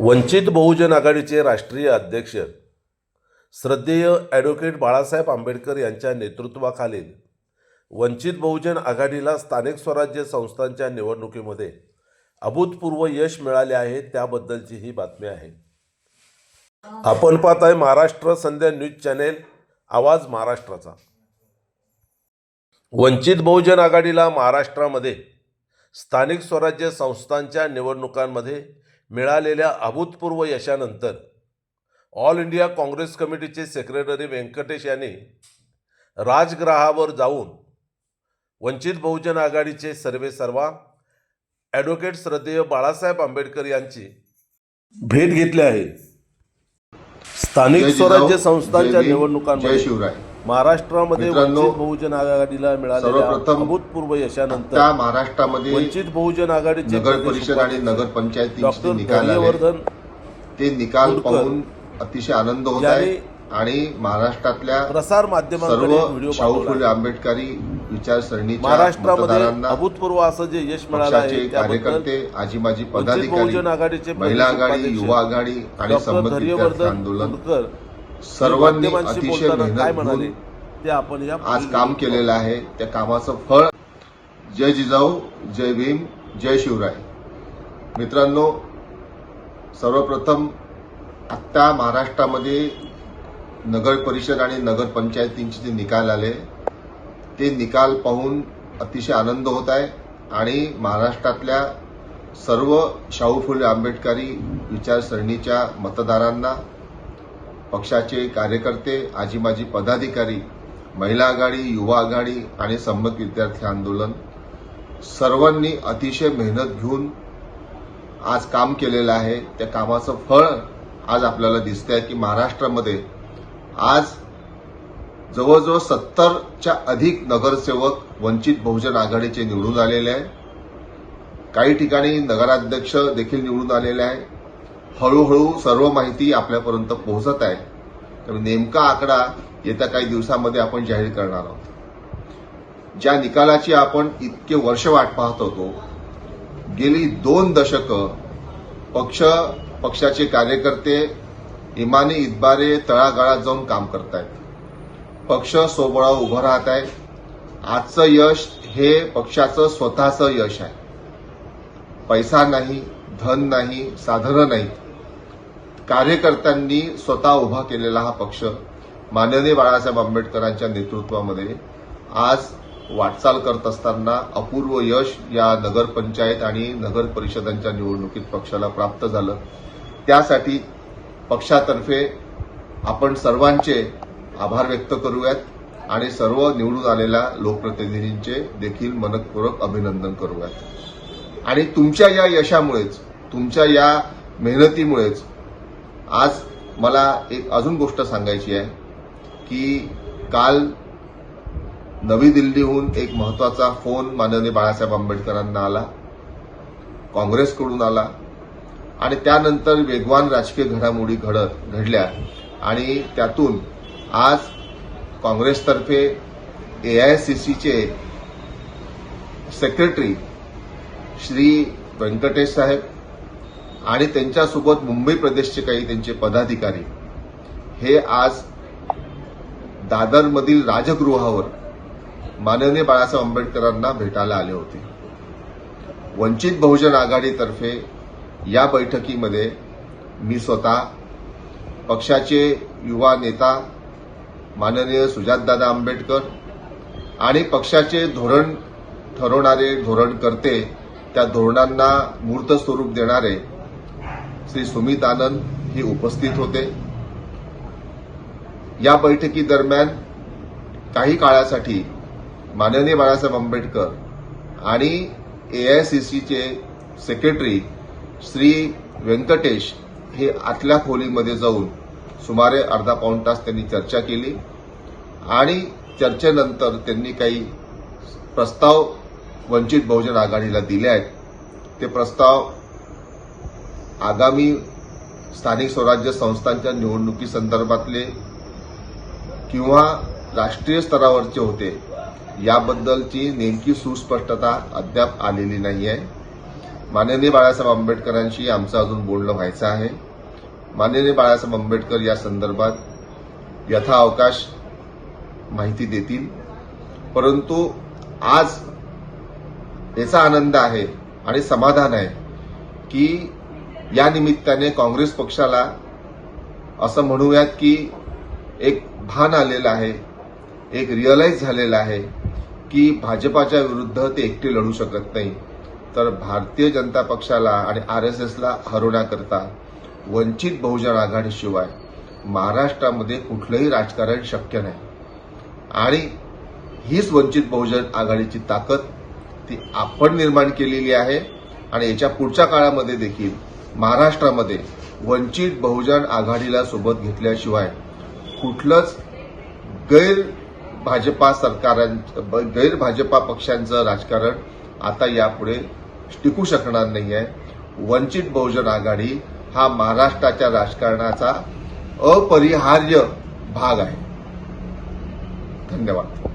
वंचित बहुजन आघाडीचे राष्ट्रीय अध्यक्ष श्रद्धेय ॲडव्होकेट बाळासाहेब आंबेडकर यांच्या नेतृत्वाखालील वंचित बहुजन आघाडीला स्थानिक स्वराज्य संस्थांच्या निवडणुकीमध्ये अभूतपूर्व यश मिळाले आहे त्याबद्दलची ही बातमी आहे. आपण पाहत आहे महाराष्ट्र संध्या न्यूज चॅनेल आवाज महाराष्ट्राचा. वंचित बहुजन आघाडीला महाराष्ट्रामध्ये स्थानिक स्वराज्य संस्थांच्या निवडणुकांमध्ये मिळालेल्या अभूतपूर्व यशानंतर ऑल इंडिया काँग्रेस कमिटीचे सेक्रेटरी व्यंकटेश यांनी राजग्रहावर जाऊन वंचित बहुजन आघाडीचे सर्वे सर्वा ॲडव्होकेट श्रद्धेय बाळासाहेब आंबेडकर यांची भेट घेतली आहे. स्थानिक जय स्वराज्य संस्थांच्या निवडणुकांमध्ये शिवराय. महाराष्ट्रामध्ये मित्रांनो, वंचित बहुजन आघाडीला मिळालेल्या सर्वप्रथम अभूतपूर्व यशानंतर त्या महाराष्ट्रामध्ये वंचित बहुजन आघाडीचे नगर प्रदेश परिषद आणि उपाध्यक्ष नगर पंचायतींचे डॉक्टर निकाल आले. धैर्यवर्धन ते निकाल पाहून अतिशय आनंद होत आहे. आणि महाराष्ट्रातल्या प्रसार माध्यमांकडे सर्व व्हिडिओ शाहू पाठवला फुले. आंबेडकरी विचारसरणीच्या महाराष्ट्रामध्ये अभूतपूर्व असं जे यश मिळालं पक्षाचे आहे त्याबद्दल कार्यकर्ते आजी माजी वंचित बहुजन पदाधिकारी आघाडीचे महिला प्रदेश आघाडी उपाध्यक्ष युवा आघाडी आणि डॉक्टर संबंधित धैर्यवर्धन आंदोलन. कुलकर सर्वांनी अतिशय काय म्हणाले? ते आपण या आज काम केलेलं आहे. त्या कामाचं फळ जय जिजाऊ जय भीम जय शिवराय. मित्रांनो सर्वप्रथम आत्ता महाराष्ट्रामध्ये नगर परिषद आणि नगर पंचायतींचे जे निकाल आले ते निकाल पाहून अतिशय आनंद होत आहे आणि महाराष्ट्रातल्या सर्व शाहू फुले आंबेडकरी विचारसरणीच्या मतदारांना पक्षाचे कार्यकर्ते आजी माजी पदाधिकारी महिला आघाडी युवा आघाडी आणि संबंध विद्यार्थी आंदोलन सर्वांनी अतिशय मेहनत घेऊन आज काम केलेलं आहे. त्या कामाचं फळ आज आपल्याला दिसतंय की महाराष्ट्रामध्ये आज जवळजवळ सत्तरच्या अधिक नगरसेवक वंचित बहुजन आघाडीचे निवडून आलेले आहे काही ठिकाणी नगराध्यक्ष देखील निवडून आलेले आहे हळूहळू सर्व माहिती आपल्यापर्यंत पोहोचत आहे. तर नेमका आकडा येत्या काही दिवसामध्ये आपण जाहीर करणार आहोत. ज्या निकालाची आपण इतके वर्ष वाट पाहत होतो गेली दोन दशकं पक्ष पक्षाचे कार्यकर्ते इमानी इतबारे तळागाळात जाऊन काम करतायत. पक्ष सोबळा उभं राहत आहे. आजचं यश हे पक्षाचं स्वतःचं यश आहे. पैसा नाही धन नाही साधनं नाहीत कार्यकर्त्यांनी स्वतः उभा केलेला हा पक्ष माननीय बाळासाहेब आंबेडकरांच्या नेतृत्वामध्ये आज वाटचाल करत असताना अपूर्व यश या नगरपंचायत आणि नगर परिषदांच्या निवडणुकीत पक्षाला प्राप्त झालं. त्यासाठी पक्षातर्फे आपण सर्वांचे आभार व्यक्त करूयात आणि सर्व निवडून आलेल्या लोकप्रतिनिधींचे देखील मनपूर्वक अभिनंदन करूयात. आणि तुमच्या या यशामुळेच तुमच्या या मेहनतीमुळेच आज मला एक अजून गोष्ट सांगायची आहे की काल नवी दिल्लीहून एक महत्त्वाचा फोन माननीय बाळासाहेब आंबेडकरांना आला काँग्रेसकडून आला आणि त्यानंतर वेगवान राजकीय घडामोडी घडत घडल्या आणि त्यातून आज काँग्रेसतर्फे एआयसीसीचे सेक्रेटरी श्री व्यंकटेश साहेब आणि त्यांच्यासोबत मुंबई प्रदेशचे काही त्यांचे पदाधिकारी. हे आज दादरमधील राजगृहावर माननीय बाळासाहेब आंबेडकरांना भेटायला आले होते. वंचित बहुजन आघाडीतर्फे या बैठकीमध्ये मी स्वतः पक्षाचे युवा नेता माननीय सुजातदादा आंबेडकर आणि पक्षाचे धोरण ठरवणारे धोरणकर्ते त्या धोरणांना मूर्त स्वरूप देणारे श्री सुमित आनंद हे उपस्थित होते. या बैठकी दरम्यान काही काळासाठी माननीय बाळासाहेब आंबेडकर आणि एआयसीसीचे सेक्रेटरी श्री व्यंकटेश हे आतल्या खोलीमध्ये जाऊन सुमारे अर्धा पाऊण तास त्यांनी चर्चा केली आणि चर्चेनंतर त्यांनी काही प्रस्ताव वंचित बहुजन आघाडीला दिले आहेत. ते प्रस्ताव आगामी स्थानिक स्वराज्य संस्थांच्या निवडणुकीसंदर्भातले किंवा राष्ट्रीय स्तरावरचे होते याबद्दलची नेमकी सुस्पष्टता अद्याप आलेली नाही आहे माननीय बाळासाहेब आंबेडकरांशी आमचं अजून बोलणं व्हायचं आहे. माननीय बाळासाहेब आंबेडकर या संदर्भात यथाअवकाश माहिती देतील. परंतु आज याचा आनंद आहे आणि समाधान आहे की या निमित्ताने काँग्रेस पक्षाला असं म्हणूयात की एक भान आलेलं आहे एक रिअलाइज झालेलं आहे की भाजपाच्या विरुद्ध ते एकटे लढू शकत नाही. तर भारतीय जनता पक्षाला आणि आर एस एसला हरवण्याकरता वंचित बहुजन आघाडीशिवाय महाराष्ट्रामध्ये कुठलंही राजकारण शक्य नाही. आणि हीच वंचित बहुजन आघाडीची ताकद ती आपण निर्माण केलेली आहे आणि याच्या पुढच्या काळामध्ये देखील महाराष्ट्रामध्ये वंचित बहुजन आघाडीला सोबत घेतल्याशिवाय कुठलंच गैर भाजपा सरकारां गैर भाजपा पक्षांचं राजकारण आता यापुढे टिकू शकणार नाही आहे वंचित बहुजन आघाडी हा महाराष्ट्राच्या राजकारणाचा अपरिहार्य भाग आहे. धन्यवाद.